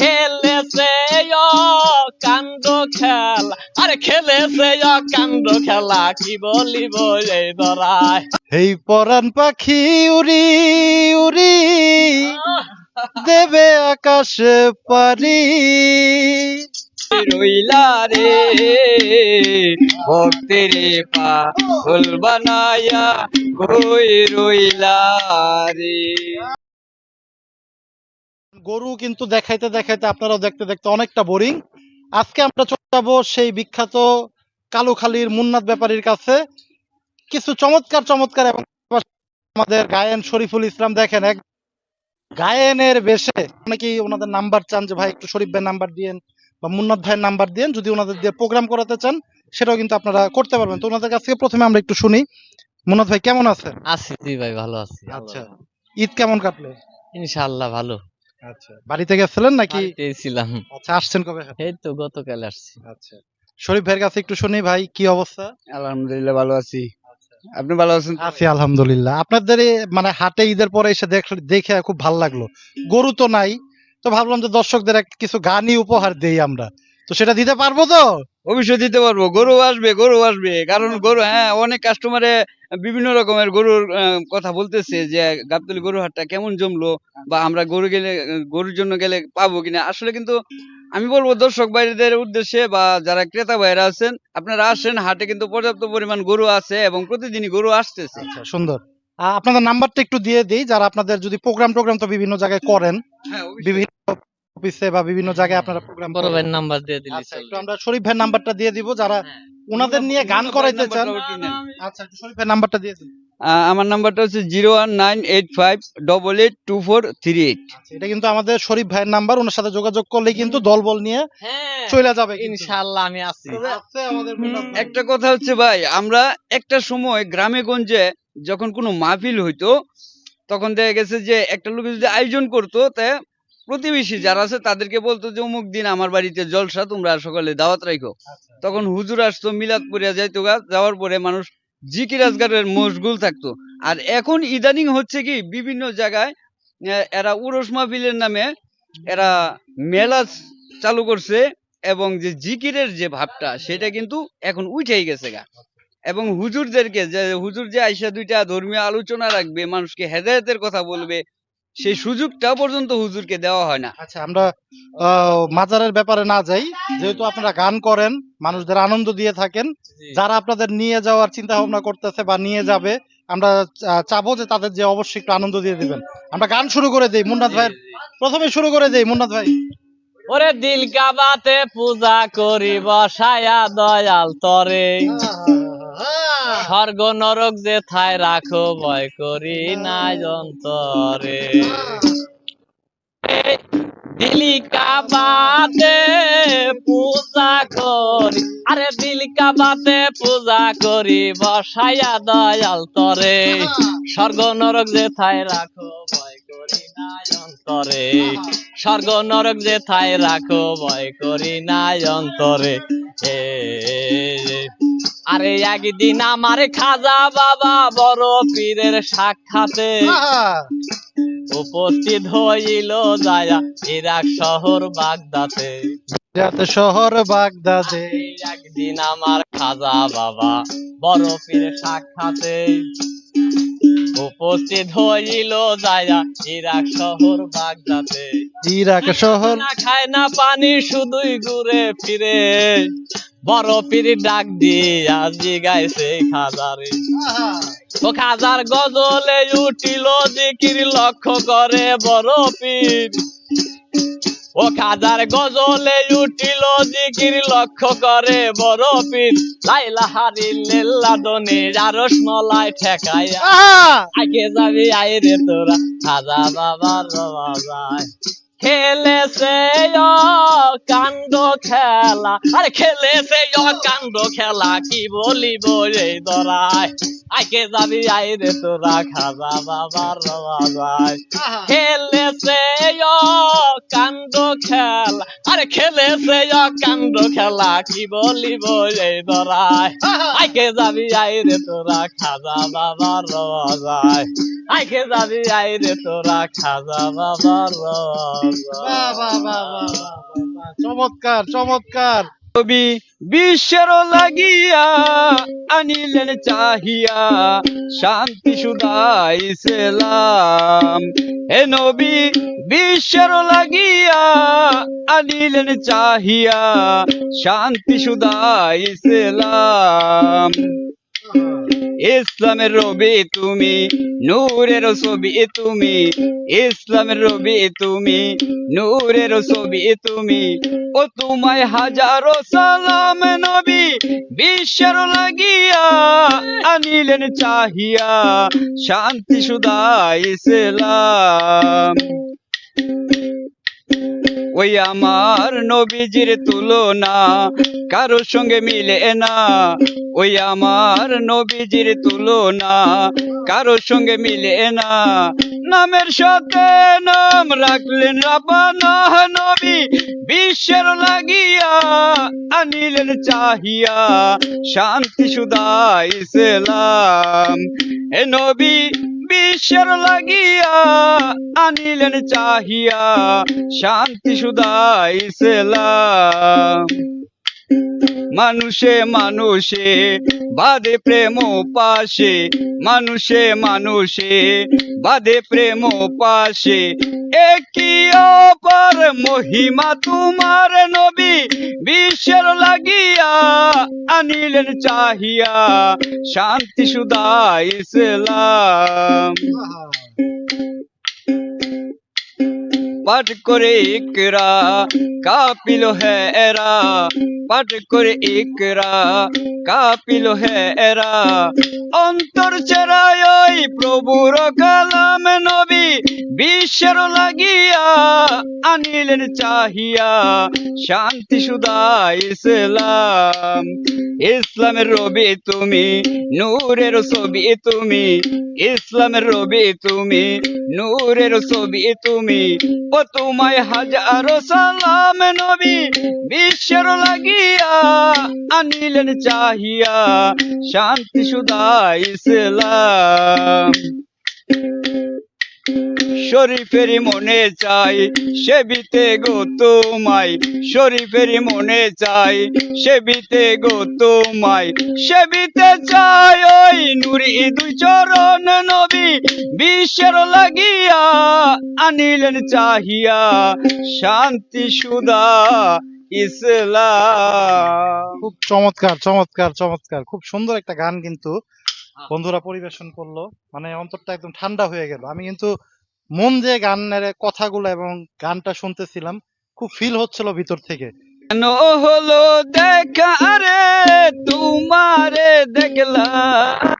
খেলেছে কান্দ খেলা। আরে খেলেছে কাণ্ড খেলা কি বলিব এই ধরায় এই পরাণ পাখি উড়ি উড়ি। দেবে আকাশে পারি রইলা রে ভক্তির পা ফুল বানায়া কই রইলা রে। গরু কিন্তু দেখাইতে দেখাইতে আপনারাও দেখতে দেখতে অনেকটা বোরিং আজকে আমরা চলে যাব সেই বিখ্যাত কালুখালীর মুন্নাথ ব্যাপারীর কাছে। কিছু চমৎকার চমৎকার এবং আমাদের গায়েন শরীফুল ইসলাম দেখেন এক গায়েনের বেশে। অনেকেই ওনাদের নাম্বার চান যে ভাই একটু শরীফ ভাইয়ের নাম্বার দিয়েন বা মুন্নাথ ভাইয়ের নাম্বার দিয়েন। যদি ওনাদের দিয়ে প্রোগ্রাম করাতে চান সেটাও কিন্তু আপনারা করতে পারবেন। তো ওনাদের কাছ থেকে প্রথমে আমরা একটু শুনি। মুন্নাথ ভাই কেমন আছেন? আছি জি ভাই ভালো আছি। আচ্ছা। ঈদ কেমন কাটলো? ইনশাআল্লাহ ভালো। আচ্ছা। বাড়িতে গেছিলেন নাকি? বাড়িতেই ছিলাম। আচ্ছা আসছেন কবে? এই তো গতকাল আসছি। আচ্ছা। শরীফ ভাইয়ের কাছে একটু শুনি ভাই কি অবস্থা? আলহামদুলিল্লাহ ভালো আছি। আপনি ভালো আছেন? আছি আলহামদুলিল্লাহ। আপনাদের মানে হাটে ঈদের পরে এসে দেখ- দেখে খুব ভালো লাগল। গরু তো নাই তো ভাবলাম যে দর্শকদের এক কিছু গানই উপহার দেই আমরা। তো সেটা দিতে পারব তো? অবশ্যই দিতে পারব। গরু আসবে গরু আসবে। কারণ গরু হ্যাঁ অনেক কাস্টমারে বিভিন্ন রকমের গরুর কথা বলতেছে যে গাবতলি গরু হাটটা কেমন জমলো বা আমরা গরু গেলে গরুর জন্য গেলে পাবো কিনা? আসলে কিন্তু আমি বলব দর্শক বাইরেদের উদ্দেশ্যে বা যারা ক্রেতা ভাইরা আছেন আপনারা আসেন হাটে কিন্তু পর্যাপ্ত পরিমাণ গরু আছে এবং প্রতিদিনই গরু আসতেছে। আচ্ছা সুন্দর। আপনাদের নাম্বারটা একটু দিয়ে দিই যারা আপনাদের যদি প্রোগ্রাম টোগ্রাম তো বিভিন্ন জায়গায় করেন হ্যাঁ বিভিন্ন অফিসে বা বিভিন্ন জায়গায় আপনারা প্রোগ্রাম বড় ভাইয়ের নাম্বার দিয়ে দিলি আচ্ছা একটু আমরা শরীফ ভাইয়ের নাম্বারটা দিয়ে দিব যারা ওনাদের নিয়ে গান করাইতে চান। আচ্ছা একটু শরীফ ভাইয়ের নাম্বারটা দিয়ে দিন। আমার নাম্বারটা হচ্ছে zero one nine eight five double eight two four three eight. আচ্ছা, এটা কিন্তু আমাদের শরীফ ভাইয়ের নাম্বার ওনার সাথে যোগাযোগ করলে কিন্তু দলবল নিয়ে হ্যাঁ। চলে যাবে কিন্তু। ইনশাআল্লাহ আমি আছি। একটা কথা হচ্ছে ভাই আমরা একটা সময় গ্রামে গঞ্জে যখন কোনো মাহফিল হইতো তখন দেখা গেছে যে একটা লোক যদি আয়োজন করতো তা প্রতিবেশী যারা আছে তাদেরকে বলতো যে অমুক দিন আমার বাড়িতে জলসা তোমরা সকালে দাওয়াত রাখো তখন হুজুর আসতো মিলাদ পড়িয়া যাইতো গা যাওয়ার পরে মানুষ জিকির আজগারের মশগুল থাকতো। আর এখন ইদানিং হচ্ছে কি বিভিন্ন জায়গায় এরা উরস মাহফিলের নামে এরা মেলা চালু করছে এবং যে জিকিরের যে ভাবটা সেটা কিন্তু এখন উঠেই গেছে গা। এবং হুজুরদেরকে যে হুজুর যে আইসা দুইটা ধর্মীয় আলোচনা রাখবে মানুষকে হেদায়েতের কথা বলবে সেই সুযোগটা পর্যন্ত হুজুরকে দেওয়া হয় না। আচ্ছা আমরা মাজারের ব্যাপারে না যাই। যেহেতু আপনারা গান করেন মানুষদের আনন্দ দিয়ে থাকেন যারা আপনাদের নিয়ে যাওয়ার চিন্তা ভাবনা করতেছে বা নিয়ে যাবে আমরা চাবো যে তাদের যে অবশ্যই একটু আনন্দ দিয়ে দিবেন। আমরা গান শুরু করে দেই মুন্নাথ ভাইয়ের প্রথমে শুরু করে দেই মুন্নাথ ভাই। ওরে দিল কাবাতে পূজা করি বসায়া দয়াল তরে। স্বর্গ নরক যে থায় রাখো, ভয় করি না অন্তরে। দিলি পূজা করি, আরে দিলিকাবাতে পূজা করি, বসাইয়া দয়াল তরে। স্বর্গ নরক যে থায় রাখো, ভয় অন্তরে। স্বর্গ নরক যে থায় রাখো ভয় করি না অন্তরে। আরে একদিন আমার খাজা বাবা বড় পীরের সাক্ষাতে উপস্থিত হইল যায়া ইরাক শহর বাগদাতে শহর বাগদাদে। একদিন আমার খাজা বাবা বড় পীরের সাক্ষাতে উপস্থিত হইল যায়া ইরাক শহর বাগদাতে ইরাক শহর? না খায় না পানি শুধুই ঘুরে ফিরে। বড় পীর ডাক দিয়া জিগাইছে খাজারে। ও খাজার গজলে উঠিল জিকির লক্ষ্য করে বড় পীর ও খাজার গজলে উঠিল জিকির লক্ষ্য করে বড় পীর লাইলা হারিল্লা দনে জারস মলাই ঠেকাইয়া! আগে যাবি আইরে তোরা। খাজা বাবার বাবা যায়। খেলেছে কাণ্ড খেলা। আরে খেলেছে কাণ্ড খেলা কি বলিব এই দরায় আইকে যাবি আই রে তোরা খাজা বাবার বাজায়। খেলেছে কাণ্ড খেলা আরে খেলেছে কাণ্ড খেলা কি বলিব এই দরায় আইকে যাবি আই রে তোরা খাজা বাবার বাজায়। আইকে যাবি আই রে তোরা খাজা বাবার চমৎকার চমৎকার নবী বিশ্বের লাগিয়া আনিলেন চাহিয়া শান্তি সুদাই সেলাম হে নবী বিশ্বের লাগিয়া আনিলেন চাহিয়া শান্তি সুদাই সেলাম ইসলামের রবি তুমি, নূরের ছবি তুমি, ইসলামের রবি তুমি, নূরের ছবি তুমি। ও তোমায় হাজারো সালাম নবী, বিশ্বের লাগিয়া আনিলেন চাহিয়া, শান্তি সুদা ইসলাম। ওই আমার নবীজির তুলনা কারোর সঙ্গে মিলে না। ওই আমার নবীজির তুলনা কারোর সঙ্গে মিলে না। নামের সাথে নাম রাখলেন রাবানা নবী, বিশ্বের লাগিয়া আনিলেন চাহিয়া। শান্তি সুদা ইসলাম। এ নবী বিশ্বের লাগিয়া আনিলেন চাহিয়া শান্তি সুদা ইসলাম মানুষে মানুষে, বাদে প্রেম পাশে। মানুষে মানুষে, বাদে প্রেম পাশে। একই অপর মহিমা তোমার নবী বিশ্বের লাগিয়া আনিলেন চাহিয়া। শান্তি, সুদা, ইসলাম। পাঠ করে ইকরা, কাপিল হেরা। পাঠ করে ইকরা কাপিল হেরা। অন্তর চেরায় প্রভুর কালাম নবী। বিশ্বের লাগিয়া, আনিলেন চাহিয়া, শান্তি সুদা ইসলাম। ইসলামের রবি তুমি, নূরের ছবি তুমি, ইসলামের রবি তুমি, নূরের ছবি তুমি। ও তোমায় হাজারো সালাম নবী, বিশ্বের লাগিয়া, আনিলেন চাহিয়া, শান্তি সুদা ইসলাম। শরীফের মনে চাই সেবিতে গো তোমায়। শরীফের মনে চাই সেবিতে গো তোমায়। সেবিতে চাই ওই নুরি দুই চরণ নবী। বিশ্বের লাগিয়া আনিলেন চাহিয়া। শান্তি সুদা ইসলাম। খুব চমৎকার চমৎকার চমৎকার। খুব সুন্দর একটা গান কিন্তু বন্ধুরা পরিবেশন করল। মানে অন্তরটা একদম ঠান্ডা হয়ে গেল। আমি কিন্তু মন দিয়ে গানের কথাগুলো এবং গানটা শুনতেছিলাম। খুব ফিল হচ্ছিল ভিতর থেকে। কেন হলো দেখা রে তোমারে দেখলাম।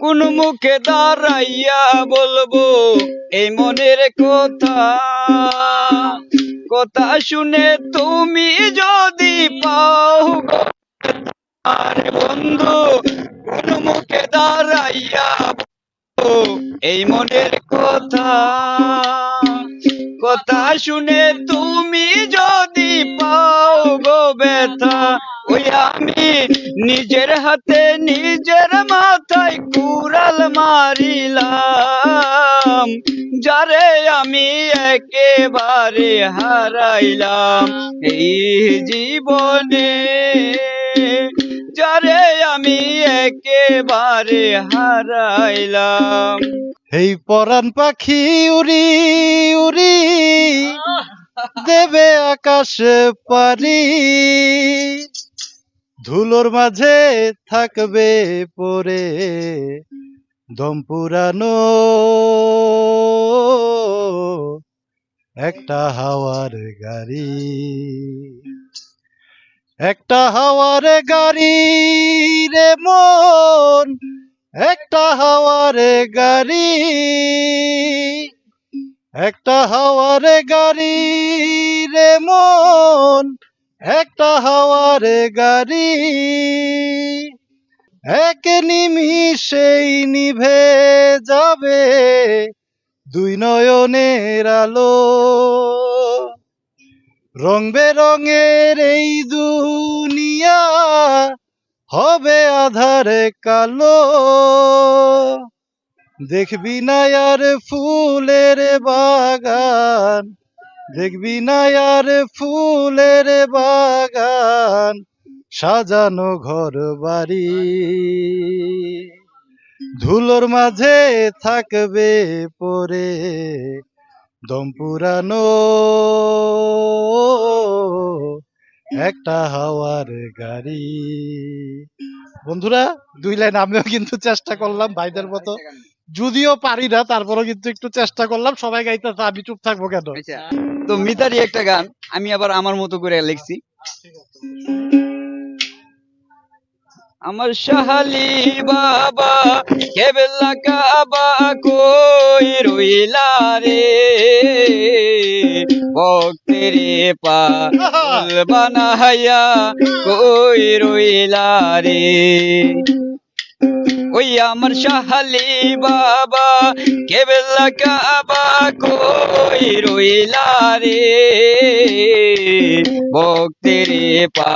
কোন মুখে দাঁড়াইয়া বলব, এই মনের কথা কথা শুনে তুমি যদি পাও আরে বন্ধু, কোন মুখে দাঁড়াইয়া এই মনের কথা কথা শুনে তুমি যদি পাও গো ব্যথা ওই আমি নিজের হাতে নিজের মাথায় কুড়াল মারিলাম যারে আমি একেবারে হারাইলাম। এই জীবনে যারে আমি একেবারে হারাইলাম। এই পরাণ পাখি উড়ি উড়ি দেবে আকাশে পারি ধুলোর মাঝে থাকবে পরে দম পুরানো। একটা হাওয়ার গাড়ি, একটা হাওয়ার গাড়ি রে মন, একটা হাওয়ার গাড়ি, একটা হাওয়ার গাড়ি রে মন। একটা হাওয়ার গাড়ি, এক নিমিষেই নিভে যাবে দুই নয়নের আলো। রং বেরঙের এই দুনিয়া হবে আধারে কালো। দেখবি না আর ফুলের বাগান দেখবি না আর ফুলের বাগান, সাজানো ঘর বাড়ি। ধুলোর মাঝে থাকবে পরে দম পুরানো। একটা হাওয়ার গাড়ি। বন্ধুরা, দুই লাইন, আমিও কিন্তু চেষ্টা করলাম ভাইদের মতো। যদিও পারি না, তারপরেও কিন্তু একটু চেষ্টা করলাম, সবাই গাইতেছে, আমি চুপ থাকব কেন? আচ্ছা তো মিতারি একটা গান, আমি আবার আমার মতো করে লিখছি। আমার শাহালি বাবা, কেবেলা কাবা কই রইলা রে? ভক্তেরে পা বানাইয়া কই রইলা রে? ওই আমার শাহালি বাবা, কেবেলা কাবা কই রইলা রে? ভক্তেরে পা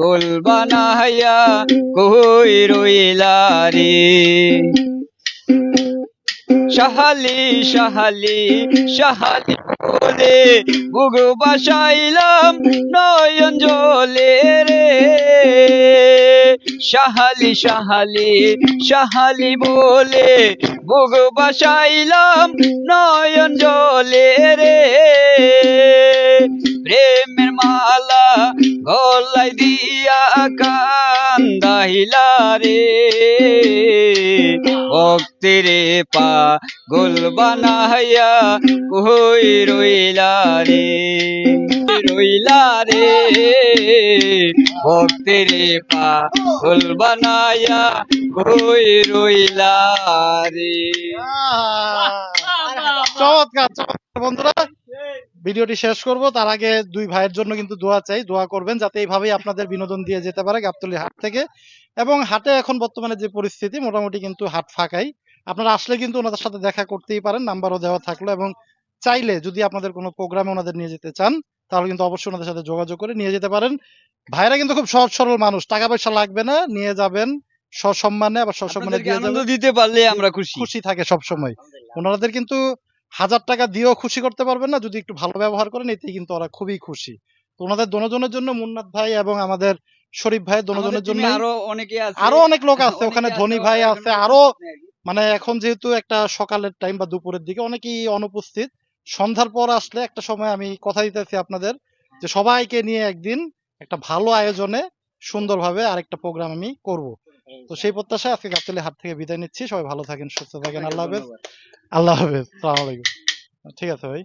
গোল বানাইয়া কই রইলা রে? শাহালি শাহালি শাহালি বলে বুগ বাসাইলাম নয়ন জলে রে। শাহালি শাহালি শাহালি বলে বুগ বাসাইলাম নয়ন জলে রে। প্রেমের মালা গলাই দিয়া কান্দাইলা রে। ভক্তিরে পা গোল বানাইয়া কই রইলা রে? রইলা রে। ভক্তিরে পা গোল বানাইয়া কই রইলা চমৎকার চমৎকার বন্ধুরা। ভিডিওটি শেষ করব। তার আগে দুই ভাইয়ের জন্য কিন্তু দোয়া চাই। দোয়া করবেন যাতে এইভাবেই আপনাদের বিনোদন দিয়ে যেতে পারে গাবতলি হাট থেকে। এবং হাটে এখন বর্তমানে যে পরিস্থিতি, মোটামুটি কিন্তু হাট ফাঁকাই। আপনারা আসলে কিন্তু ওনাদের সাথে দেখা করতেই পারেন, নাম্বারও দেওয়া থাকল। এবং চাইলে যদি আপনাদের কোনো প্রোগ্রামে ওনাদের নিয়ে যেতে চান তাহলে কিন্তু অবশ্যই ওনাদের সাথে যোগাযোগ করে নিয়ে যেতে পারেন। ভাইরা কিন্তু খুব সহজ সরল মানুষ। টাকা পয়সা লাগবে না নিয়ে যাবেন। সসম্মানে আবার সসম্মানে দিয়ে যাবেন। দিতে পারলে আমরা খুশি। খুশি থাকে সব সময় ওনাদের কিন্তু হাজার টাকা দিয়েও খুশি করতে পারবেন না। যদি একটু ভালো ব্যবহার করেন এতেই কিন্তু ওরা খুবই খুশি। তো ওনাদের দনোজনের জন্য মুন্নাথ ভাই এবং আমাদের শরীফ ভাই দনোজনের জন্য আরও অনেকে আছে। আরও অনেক লোক আছে। ওখানে ধনী ভাই আছে। আরও মানে এখন যেহেতু একটা সকালের টাইম বা দুপুরের দিকে অনেকেই অনুপস্থিত। সন্ধ্যার পর আসলে একটা সময় আমি কথা দিতেছি আপনাদের যে সবাইকে নিয়ে একদিন একটা ভালো আয়োজনে সুন্দরভাবে আরেকটা প্রোগ্রাম আমি করব। তো সেই প্রত্যাশায় আজকে গাবতলি হাত থেকে বিদায় নিচ্ছি। সবাই ভালো থাকেন সুস্থ থাকেন। আল্লাহ হাফেজ। আল্লাহ হাফেজ। সালামালাইকুম ঠিক আছে ভাই।